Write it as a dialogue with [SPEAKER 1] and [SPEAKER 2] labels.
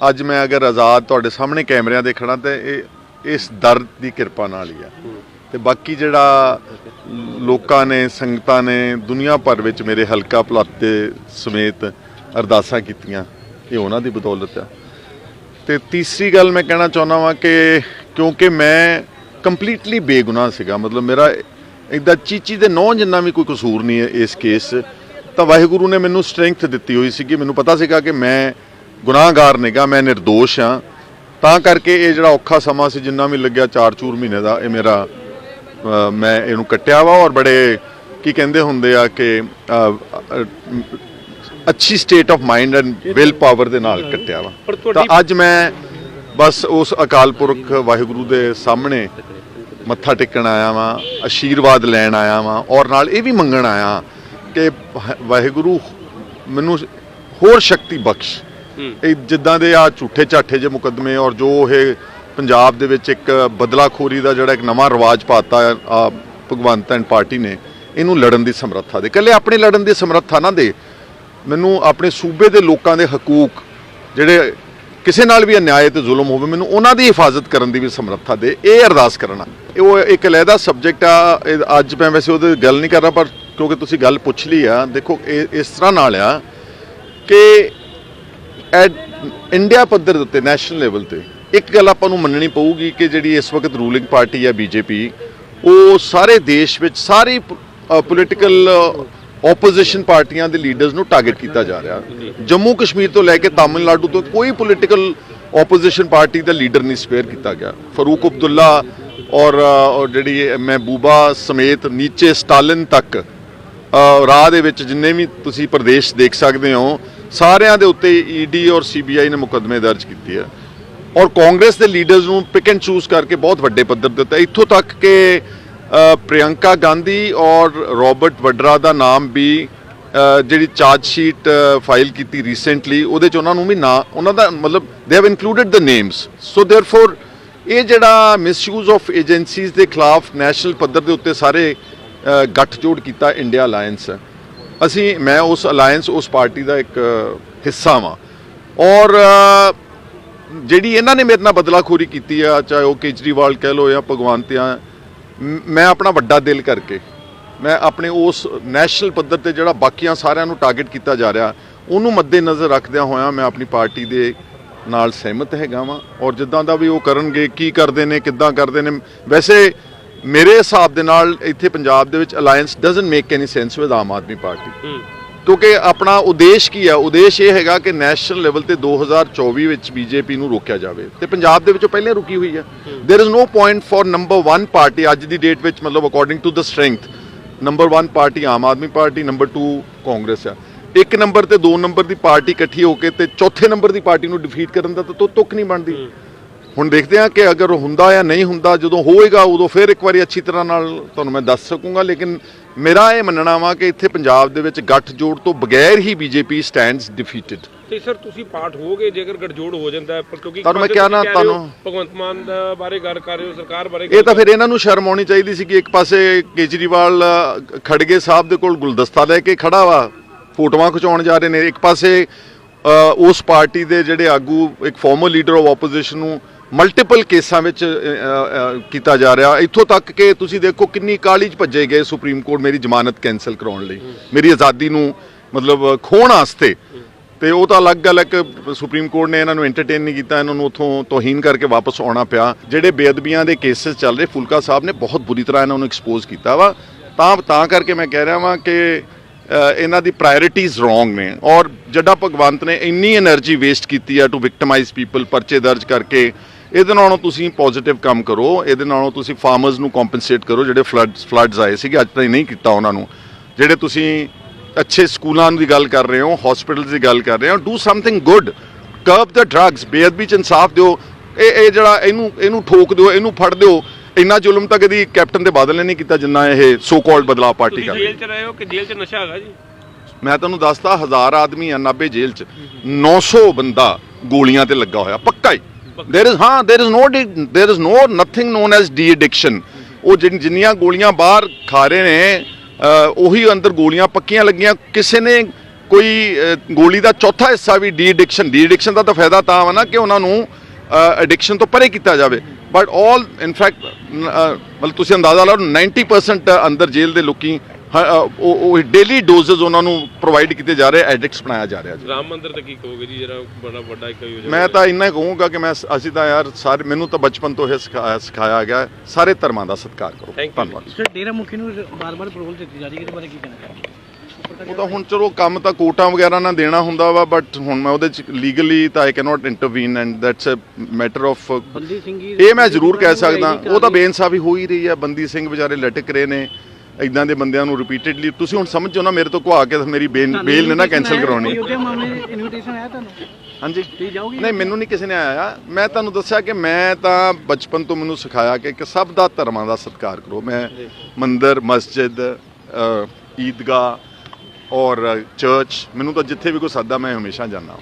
[SPEAKER 1] ਅੱਜ ਮੈਂ ਅਗਰ ਆਜ਼ਾਦ ਤੁਹਾਡੇ ਸਾਹਮਣੇ ਕੈਮਰਿਆਂ ਦੇ ਖੜਾ ਤੇ ਇਹ, ਇਸ ਦਰਦ ਦੀ ਕਿਰਪਾ ਨਾਲ ਹੀ ਆ। ਤੇ ਬਾਕੀ ਜਿਹੜਾ ਲੋਕਾਂ ਨੇ, ਸੰਗਤਾਂ ਨੇ ਦੁਨੀਆ ਭਰ ਵਿੱਚ ਮੇਰੇ ਹਲਕਾ ਪਲੱਤ ਸਮੇਤ ਅਰਦਾਸਾਂ ਕੀਤੀਆਂ, ਇਹ ਉਹਨਾਂ ਦੀ ਬਦੌਲਤ ਆ। ਤੇ ਤੀਸਰੀ ਗੱਲ ਮੈਂ ਕਹਿਣਾ ਚਾਹੁੰਦਾ ਵਾਂ ਕਿ ਕਿਉਂਕਿ ਮੈਂ ਕੰਪਲੀਟਲੀ ਬੇਗੁਨਾਹ ਸੀਗਾ, ਮਤਲਬ ਮੇਰਾ ਇਦਾਂ ਚੀਚੀ ਦੇ ਨੌ ਜਿੰਨਾ ਵੀ ਕੋਈ ਕਸੂਰ ਨਹੀਂ ਹੈ ਇਸ ਕੇਸ 'ਚ ਤਾਂ ਵਾਹਿਗੁਰੂ ਨੇ ਮੈਨੂੰ ਸਟਰੈਂਥ ਦਿੱਤੀ ਹੋਈ ਸੀ ਕਿ ਮੈਨੂੰ ਪਤਾ ਸੀਗਾ ਕਿ ਮੈਂ ਗੁਨਾਹਗਾਰ ਨਹੀਂਗਾ ਮੈਂ ନିର୍ਦੋਸ਼ ਹਾਂ ਤਾਂ ਕਰਕੇ ਇਹ ਜਿਹੜਾ ਔਖਾ ਸਮਾਂ ਸੀ ਜਿੰਨਾ ਵੀ ਲੱਗਿਆ 4-4 ਮਹੀਨੇ ਦਾ ਇਹ ਮੇਰਾ ਮੈਂ ਇਹਨੂੰ ਕੱਟਿਆ ਵਾ ਔਰ ਬੜੇ ਕੀ ਕਹਿੰਦੇ ਹੁੰਦੇ ਆ ਕਿ ਅੱਛੀ state of mind and will power ਦੇ ਨਾਲ ਕੱਟਿਆ ਵਾ ਤਾਂ ਅੱਜ ਮੈਂ ਬਸ ਉਸ ਅਕਾਲ ਪੁਰਖ ਵਾਹਿਗੁਰੂ ਦੇ ਸਾਹਮਣੇ ਮੱਥਾ ਟੇਕਣ ਆਇਆ ਵਾਂ ਆਸ਼ੀਰਵਾਦ ਲੈਣ ਆਇਆ ਵਾਂ ਔਰ ਨਾਲ ਇਹ ਵੀ ਮੰਗਣ ਆਇਆ ਕਿ ਵਾਹ- ਵਾਹਿਗੁਰੂ ਮੈਨੂੰ ਹੋਰ ਸ਼ਕਤੀ ਬਖਸ਼। ਇਹ ਜਿੱਦਾਂ ਦੇ ਆ ਝੂਠੇ ਝਾਠੇ ਜੇ ਮੁਕੱਦਮੇ ਔਰ ਜੋ ਇਹ ਪੰਜਾਬ ਦੇ ਵਿੱਚ ਇੱਕ ਬਦਲਾਖੋਰੀ ਦਾ ਜਿਹੜਾ ਇੱਕ ਨਵਾਂ ਰਿਵਾਜ ਪਾਤਾ ਆ ਭਗਵੰਤ ਐਂਡ ਪਾਰਟੀ ਨੇ, ਇਹਨੂੰ ਲੜਨ ਦੀ ਸਮਰੱਥਾ ਦੇ। ਕੱਲੇ ਆਪਣੇ ਲੜਨ ਦੀ ਸਮਰੱਥਾ ਨਾ ਦੇ। ਮੈਨੂੰ ਆਪਣੇ ਸੂਬੇ ਦੇ ਲੋਕਾਂ ਦੇ ਹਕੂਕ, ਜਿਹੜੇ ਕਿਸੇ ਨਾਲ ਵੀ ਅਨਿਆਏ ਤੇ ਜ਼ੁਲਮ ਹੋਵੇ, ਮੈਨੂੰ ਉਹਨਾਂ ਦੀ ਹਿਫਾਜ਼ਤ ਕਰਨ ਦੀ ਵੀ ਸਮਰੱਥਾ ਦੇ। ਇਹ ਅਰਦਾਸ ਕਰਨਾ। ਇਹ ਉਹ ਇੱਕ ਅਲੱਗਾ ਸਬਜੈਕਟ ਆ, ਇਹ ਅੱਜ ਮੈਂ ਵੈਸੇ ਉਹਦੇ ਗੱਲ ਨਹੀਂ ਕਰ ਰਿਹਾ, ਪਰ ਕਿਉਂਕਿ ਤੁਸੀਂ ਗੱਲ ਪੁੱਛ ਲਈ ਆ, ਦੇਖੋ ਇਹ ਇਸ ਤਰ੍ਹਾਂ ਨਾਲ ਆ ਕਿ ਇੰਡੀਆ ਪੱਧਰ ਦੇ ਉੱਤੇ ਨੈਸ਼ਨਲ ਲੈਵਲ ਤੇ, ਇੱਕ ਗੱਲ ਆਪਾਂ ਨੂੰ ਮੰਨਣੀ ਪਊਗੀ ਕਿ ਜਿਹੜੀ ਇਸ ਵਕਤ ਰੂਲਿੰਗ ਪਾਰਟੀ ਹੈ ਬੀਜੇਪੀ ਉਹ ਸਾਰੇ ਦੇਸ਼ ਵਿੱਚ ਸਾਰੀ ਪੋਲੀਟੀਕਲ ਆਪੋਜੀਸ਼ਨ ਪਾਰਟੀਆਂ ਦੇ ਲੀਡਰਸ ਨੂੰ ਟਾਰਗੇਟ ਕੀਤਾ ਜਾ ਰਿਹਾ। ਜੰਮੂ ਕਸ਼ਮੀਰ ਤੋਂ ਲੈ ਕੇ ਤਾਮਿਲਨਾਡੂ ਤੋਂ ਕੋਈ ਪੋਲੀਟੀਕਲ ਆਪੋਜੀਸ਼ਨ ਪਾਰਟੀ ਦਾ ਲੀਡਰ ਨਹੀਂ ਸਪੇਅਰ ਕੀਤਾ ਗਿਆ। ਫਰੂਕ ਅਬਦੁੱਲਾ ਔਰ ਔਰ ਜਿਹੜੀ ਮਹਿਬੂਬਾ ਸਮੇਤ ਨੀਚੇ ਸਟਾਲਿਨ ਤੱਕ ਰਾਹ ਦੇ ਵਿੱਚ ਜਿੰਨੇ ਵੀ ਤੁਸੀਂ ਪ੍ਰਦੇਸ਼ ਦੇਖ ਸਕਦੇ ਹੋ ਸਾਰਿਆਂ ਦੇ ਉੱਤੇ ਈਡੀ ਔਰ ਸੀਬੀਆਈ ਨੇ ਮੁਕੱਦਮੇ ਦਰਜ ਕੀਤੇ ਆ। ਔਰ ਕਾਂਗਰਸ ਦੇ ਲੀਡਰਸ ਨੂੰ ਪਿਕ ਐਂਡ ਚੂਜ਼ ਕਰਕੇ ਬਹੁਤ ਵੱਡੇ ਪੱਧਰ ਦਿੱਤਾ। ਇੱਥੋਂ ਤੱਕ ਕਿ ਅ, ਪ੍ਰਿਯੰਕਾ ਗਾਂਧੀ ਔਰ ਰਾਬਰਟ ਵਡਰਾ ਦਾ ਨਾਮ ਵੀ ਜਿਹੜੀ ਚਾਰਜ ਸ਼ੀਟ ਫਾਈਲ ਕੀਤੀ ਰੀਸੈਂਟਲੀ ਉਹਦੇ ਚ ਉਹਨਾਂ ਨੂੰ ਵੀ ਨਾ ਉਹਨਾਂ ਦਾ ਮਤਲਬ they have included the names so therefore ਇਹ ਜਿਹੜਾ ਮਿਸਯੂਜ਼ ਆਫ ਏਜੰਸੀਜ਼ ਦੇ ਖਿਲਾਫ ਨੈਸ਼ਨਲ ਪੱਧਰ ਦੇ ਉੱਤੇ ਸਾਰੇ ਅ, ਗੱਠਜੋੜ ਕੀਤਾ ਇੰਡੀਆ ਅਲਾਈਅੰਸ ਅਸੀਂ, ਮੈਂ ਉਸ ਅਲਾਈਅੰਸ ਉਸ ਪਾਰਟੀ ਦਾ ਇੱਕ ਹਿੱਸਾ ਵਾਂ। ਔਰ ਜਿਹੜੀ ਇਹਨਾਂ ਨੇ ਮੇਰੇ ਨਾਲ ਬਦਲਾਖੋਰੀ ਕੀਤੀ ਆ, ਚਾਹੇ ਉਹ ਕੇਜਰੀਵਾਲ ਕਹਿ ਲੋ ਜਾਂ ਭਗਵੰਤ ਆ, ਮ- ਮੈਂ ਆਪਣਾ ਵੱਡਾ ਦਿਲ ਕਰਕੇ, ਮੈਂ ਆਪਣੇ ਉਸ ਨੈਸ਼ਨਲ ਪੱਧਰ ਤੇ ਜਿਹੜਾ ਬਾਕੀਆਂ ਸਾਰਿਆਂ ਨੂੰ ਟਾਰਗੇਟ ਕੀਤਾ ਜਾ ਰਿਹਾ, ਉਹਨੂੰ ਮੱਦੇ ਨਜ਼ਰ ਰੱਖਦਿਆਂ ਹੋਇਆਂ ਮੈਂ ਆਪਣੀ ਪਾਰਟੀ ਦੇ ਨਾਲ ਸਹਿਮਤ ਹੈਗਾ ਵਾਂ। ਔਰ ਜਿੱਦਾਂ ਦਾ ਵੀ ਉਹ ਕਰਨਗੇ, ਕੀ ਕਰਦੇ ਨੇ, ਕਿੱਦਾਂ ਕਰਦੇ ਨੇ, ਵੈਸੇ ਮੇਰੇ ਹਿਸਾਬ ਦੇ ਨਾਲ ਇੱਥੇ ਪੰਜਾਬ ਦੇ ਵਿੱਚ alliance doesn't make any sense with Aam Aadmi party. ਕਿਉਂਕਿ ਆਪਣਾ ਉਦੇਸ਼ ਕੀ ਹੈ ਉਦੇਸ਼ ਇਹ ਹੈਗਾ ਕਿ ਨੈਸ਼ਨਲ ਲੈਵਲ ਤੇ 2024 ਵਿੱਚ ਬੀਜੇਪੀ ਨੂੰ ਰੋਕਿਆ ਜਾਵੇ। ਤੇ ਪੰਜਾਬ ਦੇ ਵਿੱਚੋਂ ਪਹਿਲਾਂ ਰੁਕੀ ਹੋਈ ਹੈ। There is no point for number 1 party ਅੱਜ ਦੀ ਡੇਟ ਵਿੱਚ ਮਤਲਬ according to the strength number 1 party Aam Aadmi party number 2 Congress ਹੈ ਇੱਕ ਨੰਬਰ ਤੇ ਦੋ ਨੰਬਰ ਦੀ ਪਾਰਟੀ ਇਕੱਠੀ ਹੋ ਕੇ ਤੇ ਚੌਥੇ ਨੰਬਰ ਦੀ ਪਾਰਟੀ ਨੂੰ ਡਿਫੀਟ ਕਰਨ ਦਾ ਤਾਂ ਤੁੱਕ ਨਹੀਂ ਬਣਦੀ। ਹੁਣ ਦੇਖਦੇ ਹਾਂ ਕਿ ਅਗਰ ਹੁੰਦਾ ਜਾਂ ਨਹੀਂ ਹੁੰਦਾ ਜਦੋਂ ਹੋਏਗਾ ਉਦੋਂ ਫਿਰ ਇੱਕ ਵਾਰੀ ਅੱਛੀ ਤਰ੍ਹਾਂ ਨਾਲ ਤੁਹਾਨੂੰ ਮੈਂ ਦੱਸ ਸਕੂੰਗਾ ਲੇਕਿਨ ਮੇਰਾ ਇਹ ਮੰਨਣਾ ਵਾ ਕਿ ਇੱਥੇ ਪੰਜਾਬ ਦੇ ਵਿੱਚ ਗੱਠ ਜੋੜ ਤੋਂ ਬਗੈਰ ਹੀ ਬੀਜੇਪੀ ਸਟੈਂਡਸ ਡਿਫੀਟਡ
[SPEAKER 2] ਤੇ ਸਰ ਤੁਸੀਂ ਪਾਠ ਹੋਗੇ ਜੇਕਰ ਗਠਜੋੜ ਹੋ ਜਾਂਦਾ ਪਰ ਕਿਉਂਕਿ
[SPEAKER 1] ਤੁਹਾਨੂੰ ਮੈਂ
[SPEAKER 2] ਇੱਕ
[SPEAKER 1] ਕਿਹਾ
[SPEAKER 2] ਪਾਸੇ
[SPEAKER 1] ਨਾ,
[SPEAKER 2] ਤੁਸੀਂ ਕਹਿ ਰਹੇ ਹੋ,
[SPEAKER 1] ਤੁਹਾਨੂੰ-
[SPEAKER 2] ਭਗਵੰਤ ਮਾਨ ਬਾਰੇ ਗੱਲ ਕਰ ਰਹੇ ਹੋ ਸਰਕਾਰ ਬਾਰੇ
[SPEAKER 1] ਇਹ ਤਾਂ ਫਿਰ ਇਹਨਾਂ ਨੂੰ ਸ਼ਰਮ ਆਉਣੀ ਚਾਹੀਦੀ ਸੀ ਕਿ ਇੱਕ ਪਾਸੇ ਕੇਜਰੀਵਾਲ ਖੜਗੇ ਸਾਹਿਬ ਦੇ ਕੋਲ ਗੁਲਦਸਤਾ ਲੈ ਕੇ ਖੜਾ ਵਾ ਫੋਟੋਆਂ ਖਿਚਾਉਣ ਜਾ ਰਹੇ ਨੇ। ਇੱਕ ਪਾਸੇ ਉਸ ਪਾਰਟੀ ਦੇ ਜਿਹੜੇ ਆਗੂ ਇੱਕ ਫਾਰਮਰ ਲੀਡਰ ਆਫ ਆਪੋਜੀਸ਼ਨ ਨੂੰ ਮਲਟੀਪਲ ਕੇਸਾਂ ਵਿੱਚ ਕੀਤਾ ਜਾ ਰਿਹਾ। ਇੱਥੋਂ ਤੱਕ ਕਿ ਤੁਸੀਂ ਦੇਖੋ ਕਿੰਨੀ ਕਾਲੀ ਚ ਭੱਜੇ ਗਏ ਸੁਪਰੀਮ ਕੋਰਟ ਮੇਰੀ ਜ਼ਮਾਨਤ ਕੈਨਸਲ ਕਰਾਉਣ ਲਈ। ਮੇਰੀ ਆਜ਼ਾਦੀ ਨੂੰ ਮਤਲਬ ਖੋਣ ਵਾਸਤੇ। ਤੇ ਉਹ ਤਾਂ ਅਲੱਗ ਗੱਲ ਹੈ ਕਿ ਸੁਪਰੀਮ ਕੋਰਟ ਨੇ ਇਹਨਾਂ ਨੂੰ ਐਂਟਰਟੇਨ ਨਹੀਂ ਕੀਤਾ, ਇਹਨਾਂ ਨੂੰ ਉੱਥੋਂ ਤੋਹੀਨ ਕਰਕੇ ਵਾਪਸ ਆਉਣਾ ਪਿਆ। ਜਿਹੜੇ ਬੇਅਦਬੀਆਂ ਦੇ ਕੇਸਸ ਚੱਲ ਰਹੇ, ਫੁਲਕਾ ਸਾਹਿਬ ਨੇ ਬਹੁਤ ਬੁਰੀ ਤਰ੍ਹਾਂ ਇਹਨਾਂ ਨੂੰ ਐਕਸਪੋਜ਼ ਕੀਤਾ ਵਾ। ਤਾਂ ਤਾਂ ਕਰਕੇ ਮੈਂ ਕਹਿ ਰਿਹਾ ਵਾਂ ਕਿ ਇਹਨਾਂ ਦੀ ਪ੍ਰਾਇੋਰਟੀਜ਼ ਰੋਂਗ ਨੇ। ਔਰ ਜੱਡਾ ਭਗਵੰਤ ਨੇ ਇੰਨੀ એનર્ਜੀ ਵੇਸਟ ਕੀਤੀ ਆ ਟੂ ਵਿਕਟਮਾਈਜ਼ ਪੀਪਲ ਪਰਚੇ ਦਰਜ ਕਰਕੇ। ਇਹਦੇ ਨਾਲੋਂ ਤੁਸੀਂ ਪੋਜ਼ਿਟਿਵ ਕੰਮ ਕਰੋ ਇਹਦੇ ਨਾਲੋਂ ਤੁਸੀਂ ਫਾਰਮਰਸ ਨੂੰ ਕੰਪਨਸੇਟ ਕਰੋ ਜਿਹੜੇ ਫਲੱਡਸ ਫਲੱਡਸ ਆਏ ਸੀਗੇ ਅੱਜ ਤਾਈਂ ਨਹੀਂ ਕੀਤਾ ਉਹਨਾਂ ਨੂੰ। ਜਿਹੜੇ ਤੁਸੀਂ ਅੱਛੇ ਸਕੂਲਾਂ ਦੀ ਗੱਲ ਕਰ ਰਹੇ ਹੋ ਹਸਪੀਟਲਸ ਦੀ ਗੱਲ ਕਰ ਰਹੇ ਹੋ do something good curb the drugs ਬੇਅਦਬੀ ਚ ਇਨਸਾਫ ਦਿਓ। ਇਹ ਇਹ ਜਿਹੜਾ ਇਹਨੂੰ ਇਹਨੂੰ ਠੋਕ ਦਿਓ ਇਹਨੂੰ ਫੜ ਦਿਓ ਇੰਨਾ ਜ਼ੁਲਮ ਤਾਂ ਕਦੀ ਕੈਪਟਨ ਦੇ ਬਾਦਲ ਨੇ ਨਹੀਂ ਕੀਤਾ ਜਿੰਨਾ ਇਹ ਸੋ ਕਾਲਡ ਬਦਲਾਅ ਪਾਰਟੀ ਕਰ
[SPEAKER 2] ਜੇਲ੍ਹ 'ਚ ਰਹੇ ਹੋ ਕਿ ਜੇਲ੍ਹ 'ਚ ਨਸ਼ਾ ਹੈਗਾ ਜੀ?
[SPEAKER 1] ਮੈਂ ਤੁਹਾਨੂੰ ਦੱਸਦਾ ਹਜ਼ਾਰ ਆਦਮੀ ਆ ਨਾਭੇ ਜੇਲ੍ਹ ਚ। 900 ਬੰਦਾ ਗੋਲੀਆਂ ਤੇ ਲੱਗਾ ਹੋਇਆ ਦੇਰ ਇਜ਼ ਹਾਂ there is no there is no nothing known as de addiction ਉਹ ਜਿੰਨੀਆਂ ਗੋਲੀਆਂ ਬਾਹਰ ਖਾ ਰਹੇ ਨੇ ਉਹੀ ਅੰਦਰ ਗੋਲੀਆਂ ਪੱਕੀਆਂ ਲੱਗੀਆਂ। ਕਿਸੇ ਨੇ ਕੋਈ ਗੋਲੀ ਦਾ ਚੌਥਾ ਹਿੱਸਾ ਵੀ ਡੀ ਐਡਿਕਸ਼ਨ ਡੀ ਐਡਿਕਸ਼ਨ ਦਾ ਤਾਂ ਫਾਇਦਾ ਤਾਂ ਆ ਨਾ ਕਿ ਉਹਨਾਂ ਨੂੰ ਐਡਿਕਸ਼ਨ ਤੋਂ ਪਰੇ ਕੀਤਾ ਜਾਵੇ। ਬਟ ਆਲ ਇਨਫੈਕਟ ਮਤਲਬ ਤੁਸੀਂ ਅੰਦਾਜ਼ਾ ਲਾਓ 90% ਅੰਦਰ ਜੇਲ੍ਹ ਦੇ ਲੋਕੀ ਉਹ ਉਹ ਡੇਲੀ ਡੋਜ਼ਸ ਉਹਨਾਂ ਨੂੰ ਪ੍ਰੋਵਾਈਡ ਕੀਤੇ ਜਾ ਰਹੇ ਐਡਿਕਟਸ ਬਣਾਇਆ ਜਾ ਰਿਹਾ ਜੀ।
[SPEAKER 2] ਰਾਮ ਮੰਦਿਰ ਤੇ ਕੀ ਕਹੋਗੇ ਜੀ? ਜਿਹੜਾ ਬੜਾ ਵੱਡਾ ਇੱਕ ਯੋਜਨਾ
[SPEAKER 1] ਮੈਂ ਤਾਂ ਇੰਨਾ ਹੀ ਕਹੂੰਗਾ ਕਿ ਮੈਂ ਅਸੀਂ ਤਾਂ ਯਾਰ ਸਾਰੇ ਮੈਨੂੰ ਤਾਂ ਬਚਪਨ ਤੋਂ ਇਹ ਸਿਖਾਇਆ ਸਿਖਾਇਆ ਗਿਆ ਸਾਰੇ ਧਰਮਾਂ ਦਾ ਸਤਿਕਾਰ ਕਰੋ. ਧੰਨਵਾਦ।
[SPEAKER 3] ਸਰ ਡੇਰਾ ਮੁਖੀ ਨੂੰ ਬਾਰ-ਬਾਰ ਪ੍ਰੋਬਲ ਦਿੱਤੀ ਜਾ ਰਹੀ ਹੈ ਇਹਦੇ ਬਾਰੇ ਕੀ ਕਹਿਣਾ ਚਾਹੁੰਦੇ
[SPEAKER 1] ਉਹ ਤਾਂ ਹੁਣ ਚਲੋ ਕੰਮ ਤਾਂ ਕੋਟਾਂ ਵਗੈਰਾ ਨਾਲ ਦੇਣਾ ਹੁੰਦਾ ਵਾ ਬਟ ਹੁਣ ਮੈਂ ਉਹਦੇ ਚ ਲੀਗਲੀ ਤਾਂ I cannot intervene and that's a matter of
[SPEAKER 3] ਬੰਦੀ ਸਿੰਘ ਜੀ
[SPEAKER 1] ਇਹ ਮੈਂ ਜ਼ਰੂਰ ਕਹਿ ਸਕਦਾ। ਉਹ ਤਾਂ ਬੇਇਨਸਾਫੀ ਹੋ ਹੀ ਰਹੀ ਹੈ। ਬੰਦੀ ਸਿੰਘ ਵਿਚਾਰੇ ਲਟਕ ਰਹੇ ਨੇ। ਇਦਾਂ ਦੇ ਬੰਦਿਆਂ ਨੂੰ ਰਿਪੀਟਡਲੀ ਤੁਸੀਂ ਹੁਣ ਸਮਝੋ ਨਾ ਮੇਰੇ ਤੋਂ ਕੋ ਆ ਕੇ ਮੇਰੀ ਬੇਲ ਨੇ ਨਾ ਕੈਨਸਲ ਕਰਾਉਣੀ।
[SPEAKER 3] ਇਨਵੀਟੇਸ਼ਨ ਆਇਆ ਤੁਹਾਨੂੰ?
[SPEAKER 1] ਹਾਂਜੀ।
[SPEAKER 3] ਤੁਸੀਂ ਜਾਓਗੇ
[SPEAKER 1] ਨਹੀਂ ਮੈਨੂੰ ਨਹੀਂ ਕਿਸੇ ਨੇ ਆਇਆ। ਮੈਂ ਤੁਹਾਨੂੰ ਦੱਸਿਆ ਕਿ ਮੈਂ ਤਾਂ ਬਚਪਨ ਤੋਂ ਮੈਨੂੰ ਸਿਖਾਇਆ ਕਿ ਕਿ ਸਭ ਦਾ ਧਰਮਾਂ ਦਾ ਸਤਿਕਾਰ ਕਰੋ। ਮੈਂ ਮੰਦਿਰ ਮਸਜਿਦ ਈਦਗਾਹ ਔਰ ਚਰਚ ਮੈਨੂੰ ਤਾਂ ਜਿੱਥੇ ਵੀ ਕੋਈ ਸੱਦਾ ਮੈਂ ਹਮੇਸ਼ਾ ਜਾਂਦਾ